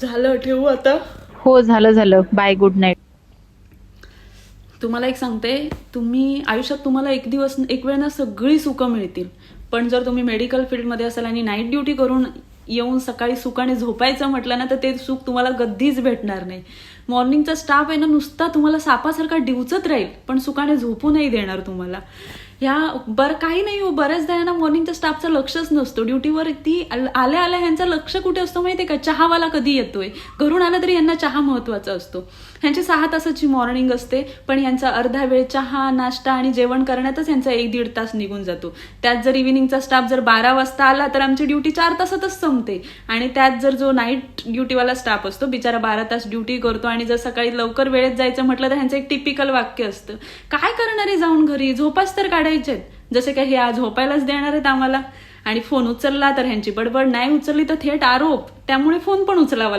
झालं ठेवू आता? हो झालं झालं. बाय गुड नाईट तुम्हाला एक सांगते तुम्ही आयुष्यात तुम्हाला एक दिवस एक वेळ ना सगळी सुखं मिळतील. पण जर तुम्ही मेडिकल फील्डमध्ये असाल आणि नाईट ड्युटी करून येऊन सकाळी सुखाने झोपायचं म्हटलं ना तर ते सुख तुम्हाला कधीच भेटणार नाही. मॉर्निंगचा स्टाफ आहे ना नुसता तुम्हाला सापासारखा डिवचत राहील पण सुखाने झोपू नाही देणार तुम्हाला. ह्या बरं काही नाही हो बऱ्याचदा यांना मॉर्निंगच्या स्टाफचं लक्षच नसतो. ड्युटीवर ती आल्या आल्या ह्यांचं लक्ष कुठे असतो माहितीये का? चहावाला कधी येतोय? घरून आला तरी यांना चहा महत्त्वाचा असतो. ह्यांची सहा तासाची मॉर्निंग असते पण यांचा अर्धा वेळ चहा नाश्ता आणि जेवण करण्यातच यांचा एक दीड तास निघून जातो. त्यात जर इव्हिनिंगचा स्टाफ जर बारा वाजता आला तर आमची ड्युटी चार तासातच संपते. आणि त्यात जर जो नाईट ड्युटीवाला स्टाफ असतो बिचारा बारा तास ड्युटी करतो आणि जर सकाळी लवकर वेळेत जायचं म्हटलं तर ह्यांचं एक टिपिकल वाक्य असतं. काय करणार आहे जाऊन घरी झोपाच तर काढायचे जसे काय हे आज झोपायलाच देणार आहेत आम्हाला. आणि फोन उचलला तर ह्यांची बडबड नाही उचलली तर थेट आरोप. त्यामुळे फोन पण उचलावा